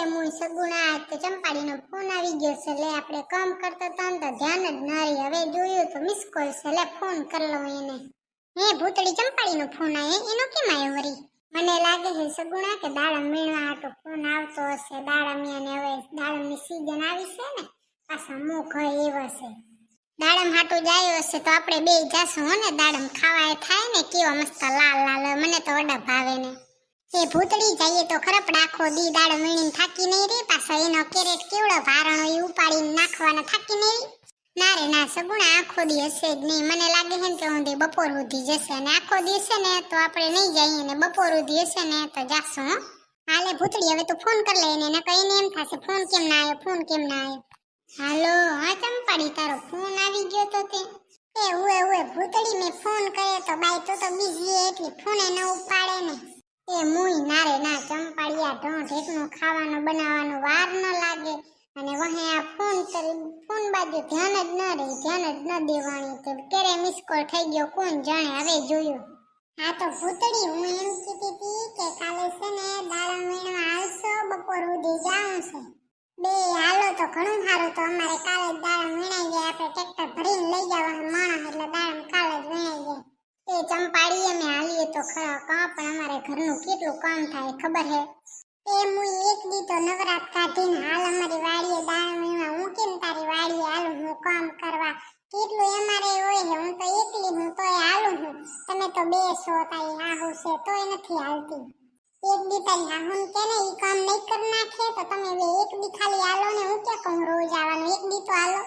એ મુય સગુણા તો ચંપાડીનો ફોન આવી ગયો છે. લે, આપણે કામ કરતા હતા તો ધ્યાન જ ના રહી. હવે જોયું તો મિસ કોલ છે. લે, ફોન કરલો લઉં એને. હે, ભૂતળી ચંપાડીનો ફોન આવે એનો કેમ આવ્યો વરી મને લાગે છે સગુણા કે દાડમ મીણવા હાટો ફોન આવતો હશે. દાડમિયાને હવે દાડમની સીઝન આવી છે ને, પાછા મુખ હોય એવો છે. દાડમ હાટો જાય હશે તો આપણે બે જાશું, હો ને? દાડમ ખાવા થાય ને, કેવા મસ્ત લાલ લાલ. મને તો વડા ભાવે ને. એ ભૂતળી જઈએ તો ખરપ આખો દી દાડમ વીણીને થાકી નહીં રે પાછો એનો કેરેટ કેવડો ભારણો એ ઉપાડીને નાખવાના થાકી નહીં ના રે, ના, સગુણા આખો દી હશે જ નહીં. મને લાગે છે કે હું બપોર સુધી જશે ને આખો દી હશે ને તો આપણે નહીં જઈએ ને બપોર સુધી હશે ને તો જાશું હાલે ભૂતળી, હવે તો ફોન કરી લે ને કહીને એમ થશે, ફોન કેમ ના આવ્યો, ફોન કેમ ના આવ્યો? હાલો, હા, ચંપાડી, તારો ફોન આવી ગયો તો તે. એ હુએ હુએ ભૂતળી મેં ફોન કર્યો તો બાઈ તો તો બીજી એટલી ફોને ન ઉપાડે ને. એ મુઈ નારે ના ચંપાડિયા ઢોંઢ એકનું ખાવાનું, બનાવવાનું વાર ન લાગે. અને વહે આ ફોન ફોન બાજુ ધ્યાન જ ન રહે, ધ્યાન જ ન દેવાની તો. ક્યારે મિસ કોલ થઈ ગયો કોણ જાણે? હવે જોયું. હા તો ભૂતડી, હું એમ કીધી હતી કે કાલે છે ને દાડા વીણવા આવશો બપોર સુધી જાઉં છે. બે, હાલો તો ઘણું સારું. તો અમારે કાલે જ દાડમ વીણાઈ જાય આપણે ટ્રેક્ટર ભરીને લઈ જવાનું માણસ, એટલે દાડા કાલે જ વીણાઈ જાય એ ચંપાડી અમે હાલીએ તો ખરા કા, પણ અમારે ઘરનું કેટલું કામ થાય ખબર હે? એ મુઈ એક દી તો નવરાત કાઢીને હાલ અમારી વાડીએ વીણવા હું કેમ તારી વાડીએ હાલું હું કામ કરવા. કેટલું અમારે હોય ને હું તો એકલી હું તોય હાલું હું. તમે તો બે સો તારી હાહુ છે, તોય નથી હાલતી. એક દી તારી હાહુન કે ને એ કામ નહીં કરી નાખે, તો તમે બે એક દી ખાલી હાલો ને હું ક્યાં કહું રોજ આવવાનું? એક દી તો હાલો.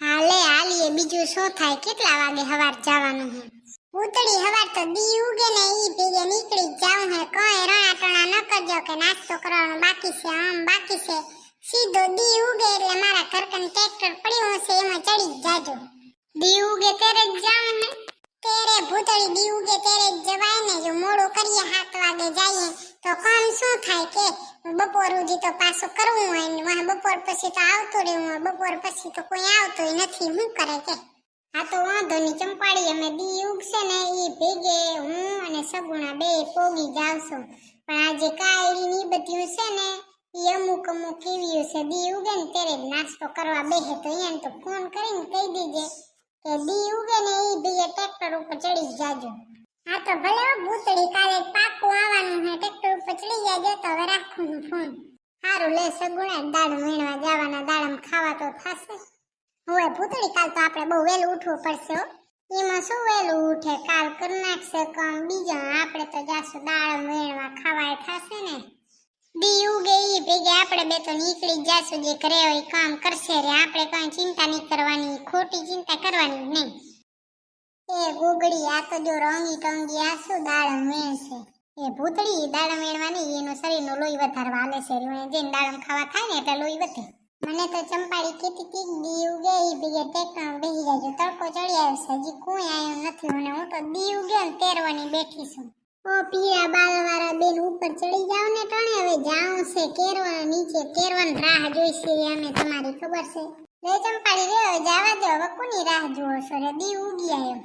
હાલે, હાલીએ, બીજું શું થાય? કેટલા વાગે હવાર જવાનું હે? ઉતળી હવાર તો દી ઉગે ને ઈ ભેગે, નીકળી જ જાઉં હે કોઈ રણા ટણા ન કરજો કે નાસ્તો કરવાનો બાકી છે, આમ બાકી છે. સીધો દી ઉગે એટલે મારા ઘરકન ટ્રેક્ટર પડ્યું હશે, એમાં ચડી જાજો. દી ઉગે ત્યારે જ જાઉં ને તેરે ભૂતળી દી ઉગે ત્યારે જ જવાય ને, જો મોડું કરીએ સાત વાગે જઈએ, તો કામ શું થાય કે? બપોર સુધી તો પાછું કરવું હોય ને બપોર પછી તો આવતું રહેવું હોય, બપોર પછી તો કોઈ આવતું નથી, શું કરે કે? આ તો વાંધો નહીં. ચંપાડી અમે દી ઉગશે ને એ ભેગે, હું અને સગુણા બે પોગી જાવશું. પણ આજે કાયડી ની બધું છે ને એ અમુક અમુક એવી છે, દી ઉગે ને ત્યારે જ નાસ્તો કરવા બેહે. તો એને તો ફોન કરીને કહી દીજે કે દી ઉગે ને એ ભેગે ટ્રેક્ટર ઉપર ચડી જ જાજો. હા, તો ભલે ભૂતળી કાલે પાકું આવવાનું હે. ટ્રેક્ટર ઉપર ચડી જાજો, તો હવે રાખું હું ફોન. સારું લે સગુણા, દાળ વીણવા જવાના દાડમ ખાવા તો થશે. હવે ભૂતળી કાલ તો આપણે બહુ વહેલું ઉઠવું પડશે એમાં શું વહેલું ઉઠે? કાલ કરી નાખશે કામ બીજા. આપણે તો જાશું દાળ મેળવા ખાવાય થશે ને. દી ઉગે એ ભેગે. આપણે બે તો નીકળી જાશું જે ઘરે હોય કામ કરશે રે. આપણે કઈ ચિંતા નહીં કરવાની. ખોટી ચિંતા કરવાની નહીં. એ ગોગડી આ તો જો રંગી ટંગી, આ શું દાળ મેળશે એ ભૂતળી દાળ મેળવાની એનું શરીરનું લોહી વધારવા હાલે છે. જઈને દાળમ ખાવા થાય ને એટલે લોહી વધે. મને તો ચંપાડી કીધી તી દીવ ઉગે બીજે ટેકણ બેહી જાજો, તડકો ચડી આવ્યો છે હજી કોઈ આવ્યો નથી અને હું તો દીવ ને તેરવાની બેઠી છું. ઓ પીળા બાલવાળા બેન, ઉપર ચડી જાવ ને ટણે, હવે જાઉં છે કેરવા નીચે, કેરવાની રાહ જોઈશે અમે તમારી ખબર છે. લે ચંપાડી રે જાવા દો, હવે કોની રાહ જુઓ છો રે? દી ઉગી આવ્યો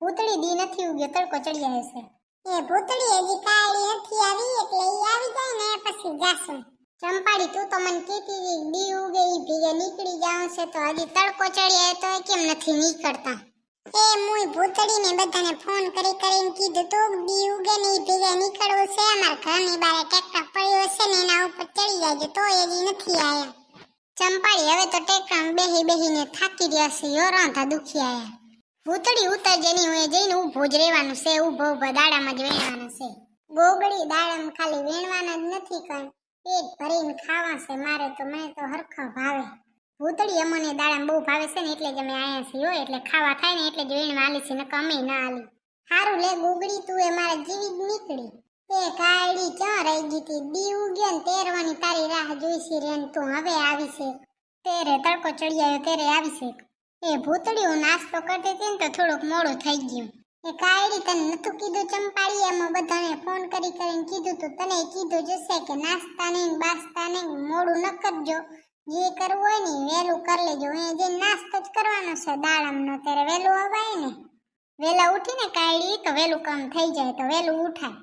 ભૂતળી દી નથી ઉગ્યો, તડકો ચડી આવ્યો છે એ ભૂતળી હજી કાળી નથી આવી, એટલે એ આવી જાય ને, પછી જાશું. ચંપાડી, તું તો મને કીધી હતી દી ઉગે ઈ ભેગે નીકળી જાઉં છે, તો હજી તડકો ચડી આવ્યો તો કેમ નથી નીકળતા? એ મુય ભૂતડીને બધાને ફોન કરી કરીને કીધું તો દી ઉગે ને ઈ ભેગે નીકળવું છે, અમારા ઘરની બારે ટ્રેક્ટર પડ્યો છે ને એના ઉપર ચડી જાય તો એ નથી આયા. ચંપાડી, હવે તો ટ્રેક્ટર બેહી બેહીને થાકી રહ્યા છે યોરાંધા દુખી આયા. ભૂતડી ઉતર જેની હું જઈને ઊભો જ રહેવાનું છે, ઊભો ઊભો દાડામાં જ વેણવાનું છે. ગોગડી દાડામાં ખાલી વેણવાના જ નથી કઈ. પેટ ભરીને ખાવા છે મારે તો, મને તો હરખા ભાવે. ભૂતળી અમને દાડા બહુ ભાવે છે ને, એટલે જ અમે આયા છીએ હો, એટલે ખાવા થાય ને, એટલે જ વેણવા આલી છે, નકર અમે ના આલી. હારું લે ગુગડી, તું એ મારા જેવી જ નીકળી. તે કાળી ક્યાં રહી ગઈ તી દી ઉગે ને તેરવાની તારી રાહ જોઈશી રે ને તું હવે આવી છે. તેરે તડકો ચડી આવ્યો ત્યારે આવી છે. એ ભૂતળી હું નાસ્તો કરતી હતી ને તો થોડુંક મોડું થઈ ગયું. એ કાયડી તને નતું કીધું ચંપાડી એમાં બધાને ફોન કરી કરીને કીધું તું, તને કીધું જશે કે નાસ્તા નહીં ને બાસ્તા નહીં મોડું ન કરજો. જે કરવું હોય ને વહેલું કરી લેજો. એ જે નાસ્તો જ કરવાનો છે દાડમનો ત્યારે વહેલું અવાય ને. વહેલા ઉઠીને કાયડી તો વહેલું કામ થઈ જાય, તો વહેલું ઉઠાય.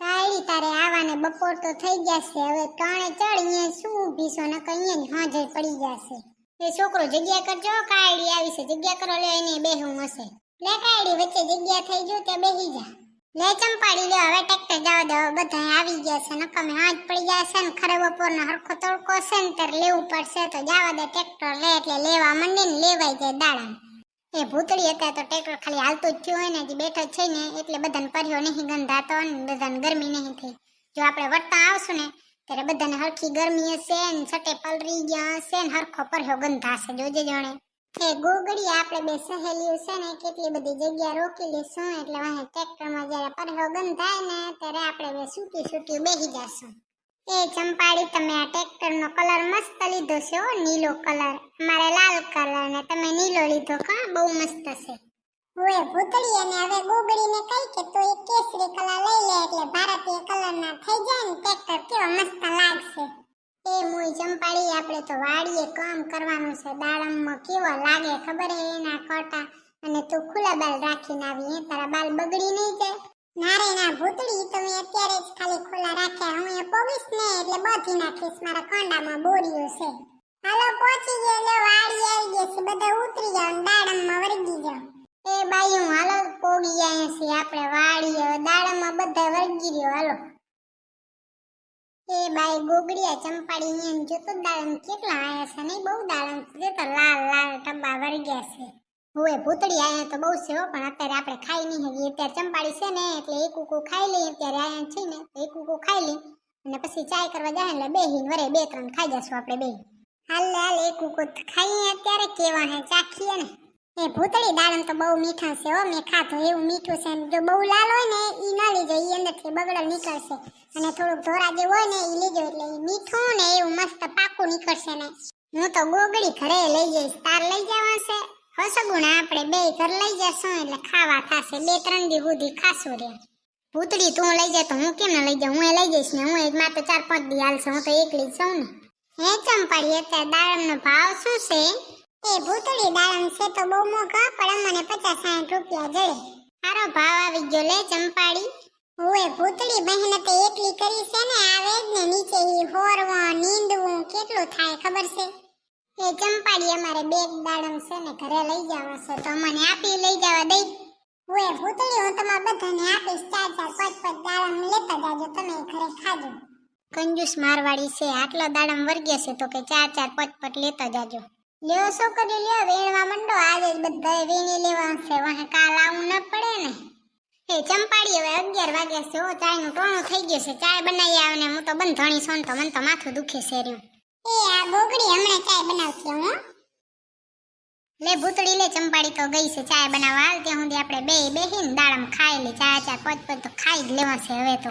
કાયડી તારે આવાને બપોર તો થઈ જશે, હવે ત્રણે ચડ, અહીંયા શું ઊભી છો નકર અહીંયા હાજર પડી જશે. એ છોકરો જગ્યા કરજો કાયડી આવી છે, જગ્યા કરો લે એને બેહું હશે. લે વચ્ચે જગ્યા થઈ ગયું તે બેહી જા. લે ચંપાડી લે હવે ટ્રેક્ટર જાવ દો. બધા આવી ગયા છે. નકમે હાથ પડી જશે ને ખરે બપોરનો હરખો તડકો છે ને ત્યારે લેવું પડશે તો જાવા દે. ટ્રેક્ટર લે એટલે લેવા મંડે ને લેવાય જાય દાડા એ ભૂતળી હતા તો ટ્રેક્ટર ખાલી હાલતું જ થયું હોય ને, હજી બેઠો છે ને, એટલે બધાને પર્યો નહીં ગંધાતો ને, બધાને ગરમી નહીં થઈ. જો આપણે વળતા આવશું ને, ત્યારે બધાને હરખી ગરમી હશે ને સટે પલરી ગયા હશે ને, હરખો પર્યો ગંધાશે. જોજે જાણે. એ ગોગડી આપણે બે સહેલીઓ છે ને કેટલી બધી જગ્યા રોકી લેશું એટલે વાહે ટ્રેક્ટરમાં જ્યારે પરહો ગંધાય ને ત્યારે આપણે બે સૂકી સૂકી બેસી જશું. એ ચંપાડી તમે આ ટ્રેક્ટરનો કલર મસ્ત લીધો છે હો, નીલો કલર. અમારે લાલ કલર ને તમે નીલો લીધો કા બહુ મસ્ત છે. ઓએ ભૂતળી અને હવે ગોગડીને કહી કે તો એ કેસરી કલર લઈ લે, એટલે ભારતીય કલરના થઈ જાય ને ટ્રેક્ટર કેવો મસ્ત લાગશે. એ મુઈ ચંપાડી આપણે તો વાડીએ કામ કરવાનું છે. દાડમમાં કેવો લાગે ખબર હે એના કોટા અને તું ખુલ્લા બાલ રાખીને આવી હે, તારા બાલ બગડી નહીં જાય? નારે ના ભૂતડી તો અત્યારે જ ખાલી ખુલ્લા રાખ્યા. હું એ પોગીશ ને એટલે બધી નાખીશ. મારા કોંડામાં બોરીઓ છે. હાલો, પહોંચી ગયો. એટલે વાડી આવી ગઈ છે. બધા ઉતરી જાવ દાડમમાં વળગી જાવ એ બાઈ, હું હાલો, પોગી જાય છે આપણે વાડીએ. દાડમમાં બધા વળગી રહ્યો. હાલો. એ બાઈ ગોગડિયા ચંપાડી એમ જોતો દાડમ કેટલા આયા છે નહીં? બહુ દાડમ છે. તો લાલ લાલ ટબ્બા ગયા છે. હોય ભૂતળી આયા તો બહુ છે પણ અત્યારે આપણે ખાઈ નહીં હગી અત્યારે ચંપાડી છે ને, એટલે એક ઉકુ ખાઈ લઈએ અત્યારે આયા છે ને એક ઉકુ ખાઈ લઈએ અને પછી ચાય કરવા જાય એટલે બેહીને વરે બે ત્રણ ખાઈ જશું આપણે બે હાલ હાલ, એક ઉકુ ખાઈએ અત્યારે, કેવા હે, ચાખીએ ને. એ ભૂતળી દાડમ તો બહુ મીઠા છે હો, મેં ખાધો એવું મીઠું છે. જો બહુ લાલ હોય ને એ ન લીજો એ અંદરથી બગડલ નીકળશે. અને થોડુંક ધોરા જે હોય ને એ લીજો એટલે એ મીઠું ને એવું મસ્ત પાકું નીકળશે ને. હું તો ગોગડી ઘરે લઈ જઈશ, તાર લઈ જવા છે? હસગુણ આપણે બે ઘર લઈ જશું, એટલે ખાવા થશે. બે ત્રણ દી સુધી ખાશું રે. ભૂતળી તું લઈ જાય તો હું કેમ ન લઈ જાઉં? હું એ લઈ જઈશ ને, હું એ મારે ચાર પાંચ દી હાલશે, હું તો એકલી જ છું ને. હે ચંપાડી અત્યારે દાડમનો ભાવ શું છે? એ ભૂતળી દાડમ છે તો બહુ મોઘા, પણ મને પચાસ સાઠ રૂપિયા જડે. સારો ભાવ આવી ગયો લે ચંપાડી ઓએ ભૂતળી મહેનત એટલી કરી છે ને, આવે જ ને નીચે હોરવા, નીંદવું, કેટલું થાય ખબર છે? એ ચંપાડી અમારે બે દાડમ છે ને, ઘરે લઈ જવા છે, તો મને આપી લઈ જવા દઈ. ઓએ ભૂતળી હું તમારા બધાને આપીશ, ચાર ચાર, પાંચ પાંચ દાડમ લેતા જાજો, તમે ઘરે ખાજો. કંજૂસ મારવાડી છે, આટલો દાડમ વર્ગ્ય છે, તો કે ચાર ચાર, પાંચ પાંચ લેતા જાજો. લ્યો છોકરી લ્યો, વેણવા મંડો. આજે જ બધાએ વેણી લેવા છે વાહે કાલ આવું ન પડે ને. એ ચંપાડી હવે અગિયાર વાગ્યા છે ઓ ચાયનું ટોણું થઈ ગયું છે. ચાય બનાવી આવે ને હું તો બંધણી છું ને તો મને તો માથું દુખે છે રહ્યું. એ, આ ગોગડી હમણાં ચાય બનાવશે હું. લે ભૂતડી લે ચંપાડી તો ગઈ છે ચાય બનાવવા. હાલ ત્યાં સુધી આપણે બે બેહીન દાડમ ખાઈ લે. ચા ચા પાંચ પાંચ તો ખાઈ જ લેવા છે હવે તો.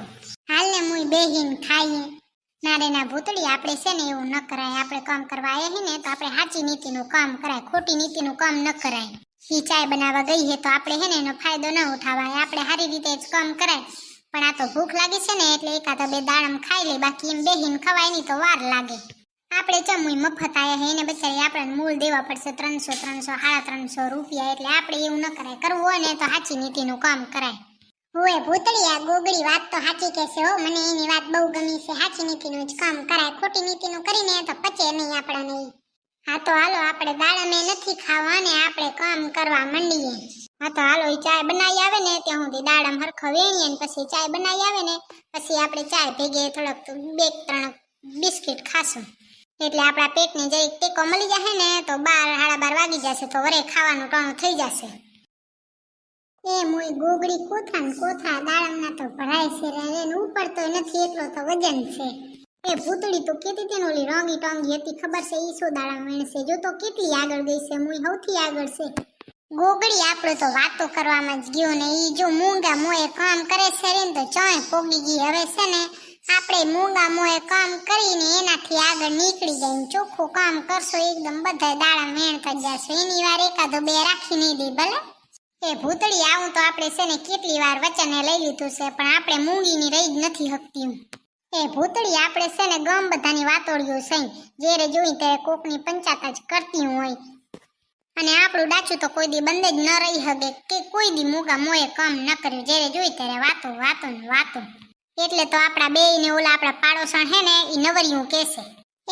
હાલ ને મુઈ બેહીન ખાઈએ. ના રે ના ભૂતળી આપણે છે ને એવું ન કરાય. આપણે કામ કરવા આવ્યા ને તો આપણે સાચી નીતિનું કામ કરાય. ખોટી નીતિનું કામ ન કરાય. ઈ ચાય બનાવવા ગઈ હે તો આપણે હે ને એનો ફાયદો ન ઉઠાવાય. આપણે સારી રીતે જ કામ કરાય. પણ આ તો ભૂખ લાગી છે ને એટલે એકાદ બે દાડમ ખાઈ લે, બાકી એમ બેહીને ખવાય નહીં તો વાર લાગે. આપણે ચમુઈ મફત આવ્યા હે એને બચારી આપણને મૂળ દેવા પડશે ત્રણસો ત્રણસો, સાડા ત્રણસો રૂપિયા. એટલે આપણે એવું ન કરાય. કરવું હોય ને તો સાચી નીતિનું કામ કરાય. ઓએ ભૂતળી આ ગોગડી વાત તો સાચી કહેશે હો, મને એની વાત બહુ ગમી છે. સાચી નીતિનું જ કામ કરાય, ખોટી નીતિનું કરીને તો પચે નહીં આપણાને હા તો હાલો, આપણે દાડમે નથી ખાવા ને આપણે કામ કરવા માંડીએ. હા તો હાલો ચાય બનાવી આવે ને ત્યાં સુધી દાડમ હરખો વેણીએ ને પછી ચાય બનાવી આવે ને પછી આપણે ચાય ભેગે થોડોક બે ત્રણ બિસ્કિટ ખાશું. એટલે આપણા પેટને જરીક ટેકો મળી જશે ને તો બાર, સાડા બાર વાગી જશે તો વરે ખાવાનું ટાણું થઈ જશે. એ મોય ગોગડી કોથા ને કોથા દાડમના તો ભરાય છે રે, એને ઉપડતો નથી, એટલો તો વજન છે. એ ભૂતળી તો કેતી તેનો ઓલી રોંગી ટોંગી હતી, ખબર છે? ઈ શું દાડમ વેણશે? જો તો કેટલી આગળ ગઈ છે મુય સૌથી આગળ છે. ગોગડી આપણે તો વાતો કરવામાં જ ગયો ને, ઈ જો મૂંગા મોએ કામ કરે છે રે તો ચોય પોગી ગઈ. હવે છે ને, આપણે મૂંગા મોએ કામ કરીને એનાથી આગળ નીકળી જાય ચોખ્ખું કામ કરશો, એકદમ બધા દાડા મેણ થઈ જશે. એની વાર એકાદો બે રાખી નહીં દે ભલે. એ ભૂતળી આવું તો આપણે છે ને કેટલી વાર વચને લઈ લીધું છે, પણ આપણે મૂંગીની રહી જ નથી હકતી એ ભૂતળી આપણે છે ને ગમ બધાની વાતોળીઓ છે જ્યારે જોઈ ત્યારે કોકની પંચાત જ કરતી હોય. અને આપણું ડાચું તો કોઈ દી બંને જ ન રહી હગે કે કોઈ દી મૂગા મોએ કામ ન કર્યું જ્યારે જોઈ ત્યારે વાતો વાતો ને વાતો. એટલે તો આપણા બે ને ઓલા આપણા પાડોશણ હે ને, ઈ નવરિયું કેસે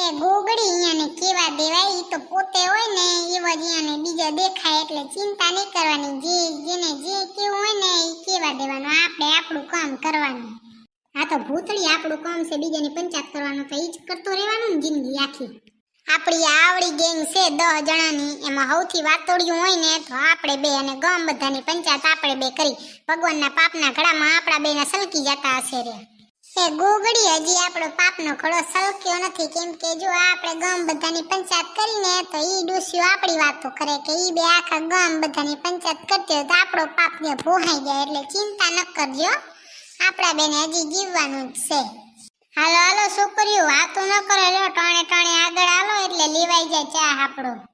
એ ગોગડી અહીંયાને કેવા દેવાય તો પોતે હોય ને એવા જ અહીંયાને બીજા દેખાય એટલે ચિંતા નહીં કરવાની. જે જેને જે કેવું હોય ને એ કેવા દેવાનું? આપણે આપણું કામ કરવાનું. આ તો ભૂતળી આપણું કામ છે, બીજાની પંચાયત કરવાનું, તો એ જ કરતો રહેવાનું ને જિંદગી આખી. આપણી આવડી ગેંગ છે દસ જણાની, એમાં સૌથી વાતોડિયું હોય ને, તો આપણે બે અને ગામ બધાની પંચાયત આપણે બે કરી. ભગવાનના પાપના ઘડામાં આપણા બેના સલકી જતા હશે રે એ ગોગડી હજી આપણો પાપનો ઘડો સલક્યો નથી. કેમ કે જો આપણે ગમ બધાની પંચાયત કરીને તો ઈ ડોસીઓ આપણી વાતો કરે કે ઈ બે આખા ગમ બધાની પંચાયત કરતી હોય તો આપણો પાપ ને ભોહાઈ જાય એટલે ચિંતા ન કરજો. આપણા બેને હજી જીવવાનું જ છે. હાલો હાલો, છોકરીઓ, વાતો ન કરો. લ્યો, ટાણે ટાણે આગળ હાલો એટલે લેવાઈ જાય ચા આપણો.